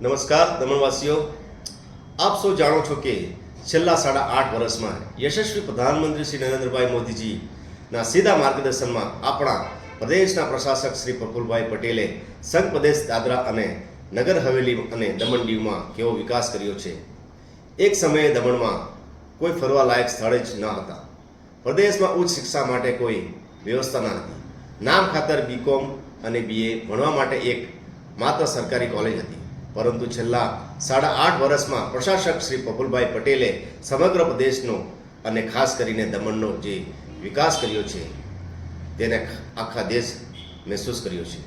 નમસ્કાર, દમણવાસીઓ. આપ સૌ જાણો છો કે છેલ્લા સાડા આઠ વર્ષમાં યશસ્વી પ્રધાનમંત્રી શ્રી નરેન્દ્રભાઈ મોદીજીના સીધા માર્ગદર્શનમાં આપણા પ્રદેશના પ્રશાસક શ્રી પ્રફુલભાઈ પટેલે સંઘ પ્રદેશ દાદરા અને નગર હવેલી અને દમણ દીવમાં કેવો વિકાસ કર્યો છે. એક સમયે દમણમાં કોઈ ફરવા લાયક સ્થળ જ ન હતા. પ્રદેશમાં ઉચ્ચ શિક્ષા માટે કોઈ વ્યવસ્થા ન હતી. નામ ખાતર બીકોમ અને બીએ ભણવા માટે એક માત્ર સરકારી કોલેજ હતી. પરંતુ છેલ્લા સાડા આઠ વર્ષમાં પ્રશાસક શ્રી પ્રફુલભાઈ પટેલે સમગ્ર પ્રદેશનો અને ખાસ કરીને દમણનો જે વિકાસ કર્યો છે, તેને આખા દેશ મહેસૂસ કર્યો છે.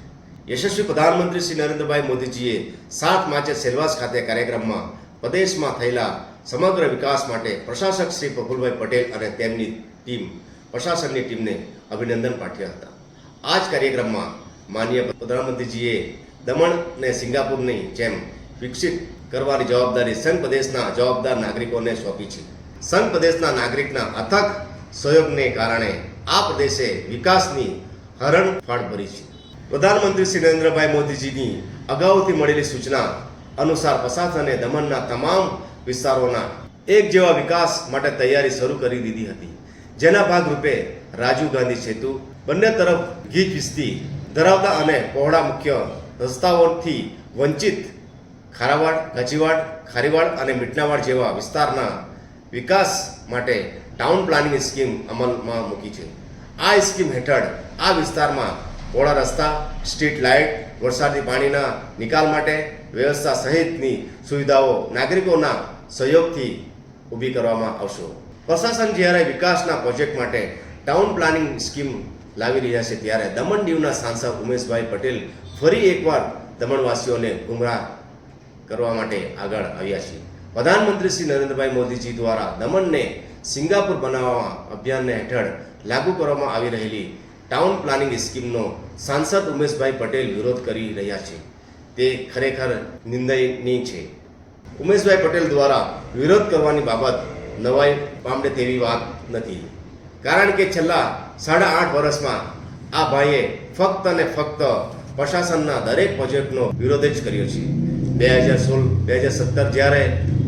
યશસ્વી પ્રધાનમંત્રી શ્રી નરેન્દ્રભાઈ મોદીજીએ સાત માર્ચે સેલવાસ ખાતે કાર્યક્રમમાં પ્રદેશમાં થયેલા સમગ્ર વિકાસ માટે પ્રશાસક શ્રી પ્રફુલભાઈ પટેલ અને તેમની ટીમ, પ્રશાસનની ટીમને અભિનંદન પાઠવ્યા હતા. આ જ કાર્યક્રમમાં માનનીય પ્રધાનમંત્રીજીએ દમણ અને સિંગાપુરની જેમ વિકસિત કરવાની જવાબદારી સંઘ પ્રદેશના જવાબદાર નાગરિકોને સોંપી છે. સંઘ પ્રદેશના નાગરિકના અથક સહયોગને કારણે આ પ્રદેશે વિકાસની હરણફાળ ભરી છે. પ્રધાનમંત્રી શ્રી નરેન્દ્રભાઈ મોદીજીની અગાઉથી મળેલી સૂચના અનુસાર પ્રશાસને દમણના તમામ વિસ્તારોના એક જેવા વિકાસ માટે તૈયારી શરૂ કરી દીધી હતી. જેના ભાગરૂપે રાજીવ ગાંધી સેતુ બંને તરફ ગીચ વિસ્તી ધરાવતા અને પહોળા મુખ્ય રસ્તાઓથી વંચિત ખારાવાડ ગાજીવાડ ખારીવાડ અને મીઠનાવાડ જેવા વિસ્તારના વિકાસ માટે ટાઉન પ્લાનિંગ સ્કીમ અમલમાં મૂકી છે. આ સ્કીમ હેઠળ આ વિસ્તારમાં પહોળા રસ્તા, સ્ટ્રીટ લાઇટ, વરસાદી પાણીના નિકાલ માટે વ્યવસ્થા સહિતની સુવિધાઓ નાગરિકોના સહયોગથી ઊભી કરવામાં આવશે. પ્રશાસન જ્યારે વિકાસના પ્રોજેક્ટ માટે ટાઉન પ્લાનિંગ સ્કીમ લાવી રહ્યા છે ત્યારે દમણ દીવના સાંસદ ઉમેશભાઈ પટેલ ફરી એકવાર દમણવાસીઓને ગુમરાહ કરવા માટે આગળ આવ્યા છે. પ્રધાનમંત્રી શ્રી નરેન્દ્રભાઈ મોદીજી દ્વારા દમણને સિંગાપુર બનાવવા અભિયાનને હેઠળ લાગુ કરવામાં આવી રહેલી ટાઉન પ્લાનિંગ સ્કીમનો સાંસદ ઉમેશભાઈ પટેલ વિરોધ કરી રહ્યા છે. તે ખરેખર નિંદનીય છે. ઉમેશભાઈ પટેલ દ્વારા વિરોધ કરવાની બાબત નવાઈ પામડે તેવી વાત નથી. કારણ કે છેલ્લા સાડા આઠ વર્ષમાં આ ભાઈએ ફક્ત અને ફક્ત પ્રશાસનના દરેક પ્રોજેક્ટનો વિરોધ જ કર્યો છે. બે હજાર સોળ, બે હજાર સત્તર જ્યારે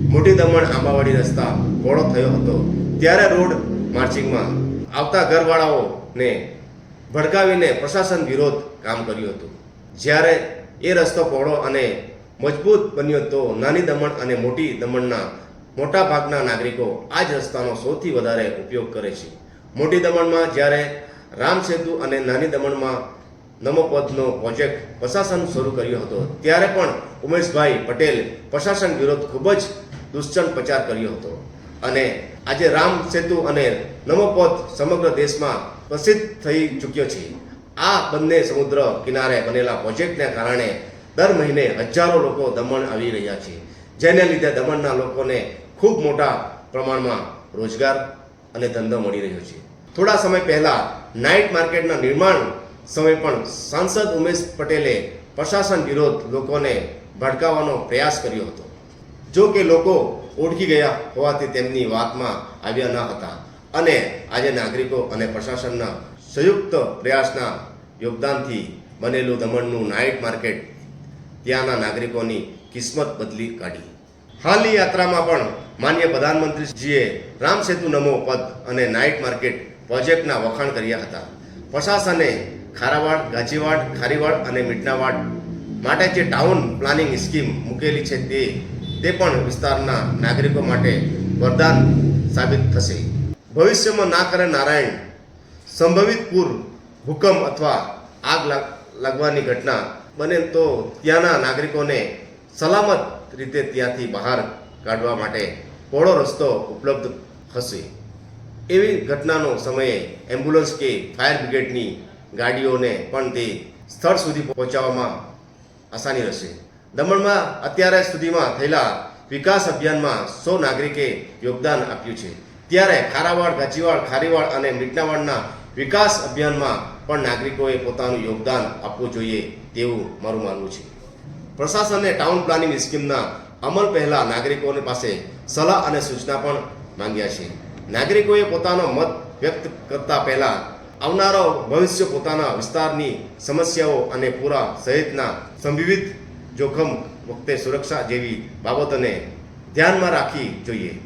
મોટી દમણ આંબાવાડી રસ્તા પહોળો થયો હતો, ત્યારે રોડ માર્ચિંગમાં આવતા ઘરવાળાઓને ભડકાવીને પ્રશાસન વિરોધ કામ કર્યું હતું. જ્યારે એ રસ્તો પહોળો અને મજબૂત બન્યો તો નાની દમણ અને મોટી દમણના મોટા ભાગના નાગરિકો આ જ રસ્તાનો સૌથી વધારે ઉપયોગ કરે છે. મોટી દમણમાં જ્યારે રામ સેતુ અને નાની દમણમાં નમોપદનો પ્રોજેક્ટ પ્રશાસન શરૂ કર્યો હતો, ત્યારે પણ ઉમેશભાઈ પટેલ પ્રશાસન વિરોધ ખૂબ જ દુષ્ચન પ્રચાર કર્યો હતો. અને આજે રામ સેતુ અને નમોપદ સમગ્ર દેશમાં પ્રસિદ્ધ થઈ ચૂક્યો છે. આ બંને સમુદ્ર કિનારે બનેલા પ્રોજેક્ટને કારણે દર મહિને હજારો લોકો દમણ આવી રહ્યા છે, જેને લીધે દમણના લોકોને ખૂબ મોટા પ્રમાણમાં રોજગાર અને ધંધો મળી રહ્યો છે. થોડા સમય પહેલા નાઇટ માર્કેટના નિર્માણ સમય પણ સાંસદ ઉમેશ પટેલે પ્રશાસન વિરોધ લોકોને ભડકાવવાનો પ્રયાસ કર્યો હતો. જો કે લોકો ઓળખી ગયા હોવાથી તેમની વાતમાં આવ્યા ન હતા અને આજે નાગરિકો અને પ્રશાસનના સંયુક્ત પ્રયાસના યોગદાનથી બનેલું દમણનું નાઇટ માર્કેટ ત્યાંના નાગરિકોની કિસ્મત બદલી કાઢી. હાલની યાત્રામાં પણ માન્ય પ્રધાનમંત્રીજીએ રામ નમો પદ અને નાઇટ માર્કેટ પ્રોજેક્ટના વખાણ કર્યા હતા. પ્રશાસને ખારાવાડ, ગાજીવાડ, ખારીવાડ અને મીઠનાવાડ માટે જે ટાઉન પ્લાનિંગ સ્કીમ મૂકેલી છે તે તે પણ વિસ્તારના નાગરિકો માટે વરદાન સાબિત થશે. ભવિષ્યમાં ના કરે નારાયણ સંભવિત પૂર, ભૂકંપ અથવા આગ લાગ, લાગવાની ઘટના બને તો ત્યાંના નાગરિકોને સલામત રીતે ત્યાંથી બહાર કાઢવા માટે પહોળો રસ્તો ઉપલબ્ધ હશે. એવી ઘટનાનો સમયે એમ્બ્યુલન્સ કે ફાયર બ્રિગેડની ગાડીઓને પણ તે સ્થળ સુધી પહોંચાડવામાં આસાની રહેશે. દમણમાં અત્યારે સુધીમાં થયેલા વિકાસ અભિયાનમાં સો નાગરિકે યોગદાન આપ્યું છે. ત્યારે ખારાવાડ ગાચીવાડ ખારીવાડ અને મીઠનાવાડના વિકાસ અભિયાનમાં પણ નાગરિકોએ પોતાનું યોગદાન આપવું જોઈએ તેવું મારું માનવું છે. પ્રશાસને ટાઉન પ્લાનિંગ સ્કીમના અમલ પહેલાં નાગરિકોની પાસે સલાહ અને સૂચના પણ માંગ્યા છે. નાગરિકોએ પોતાનો મત વ્યક્ત કરતા પહેલાં આવનારો ભવિષ્ય પોતાના વિસ્તારની સમસ્યાઓ અને પૂરા સહિતના સંભવિત જોખમ વખતે સુરક્ષા જેવી બાબતોને ધ્યાનમાં રાખી જોઈએ.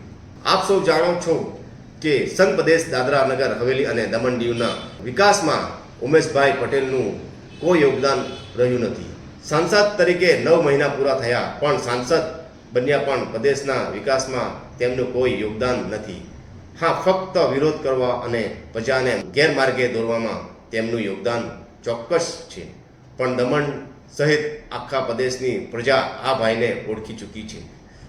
આપ સૌ જાણો છો કે સંઘ પ્રદેશ દાદરા નગર હવેલી અને દમણ દીવના વિકાસમાં ઉમેશભાઈ પટેલનું કોઈ યોગદાન રહ્યું નથી. સાંસદ તરીકે નવ મહિના પૂરા થયા, પણ સાંસદ બન્યા પણ પ્રદેશના વિકાસમાં તેમનું કોઈ યોગદાન નથી. હા, ફક્ત વિરોધ કરવા અને પ્રજાને ગેરમાર્ગે દોરવામાં તેમનું યોગદાન ચોક્કસ છે. પણ દમણ સહિત આખા પ્રદેશની પ્રજા આ ભાઈને ઓળખી ચૂકી છે.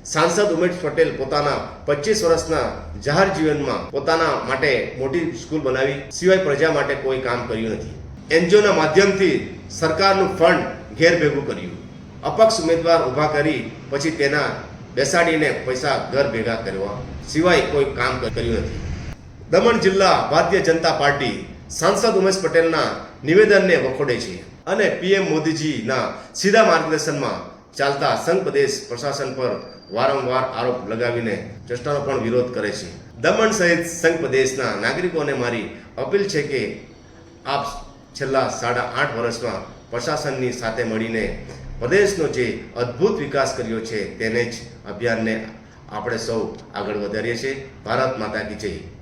સાંસદ ઉમેશ પટેલ પોતાના પચીસ વર્ષના જાહેર જીવનમાં પોતાના માટે મોટી સ્કૂલ બનાવી, સિવાય પ્રજા માટે કોઈ કામ કર્યું નથી. એનજીઓના માધ્યમથી સરકારનું ફંડ ઘેર ભેગું કર્યું. અપક્ષ ઉમેદવાર ઊભા કરી, પછી તેના બેસાડીને પૈસા ઘર ભેગા કરવા સિવાય કોઈ કામ કર્યું નથી. દમણ જિલ્લા ભારતીય જનતા પાર્ટી સાંસદ ઉમેશ પટેલના નિવેદનને વખોડે છે અને પીએમ મોદીજીના સીધા માર્ગદર્શનમાં ચાલતા સંઘ પ્રદેશ પ્રશાસન પર વારંવાર આરોપ લગાવીને ચેષ્ટાનો પણ વિરોધ કરે છે. દમણ સહિત સંઘ પ્રદેશના નાગરિકોને મારી અપીલ છે કે આપ છેલ્લા સાડા આઠ વર્ષમાં પ્રશાસનની સાથે મળીને પ્રદેશનો જે અદ્ભુત વિકાસ કર્યો છે તેને જ અભિયાનને આપણે સૌ આગળ વધારીએ છીએ. ભારત માતા કી જય.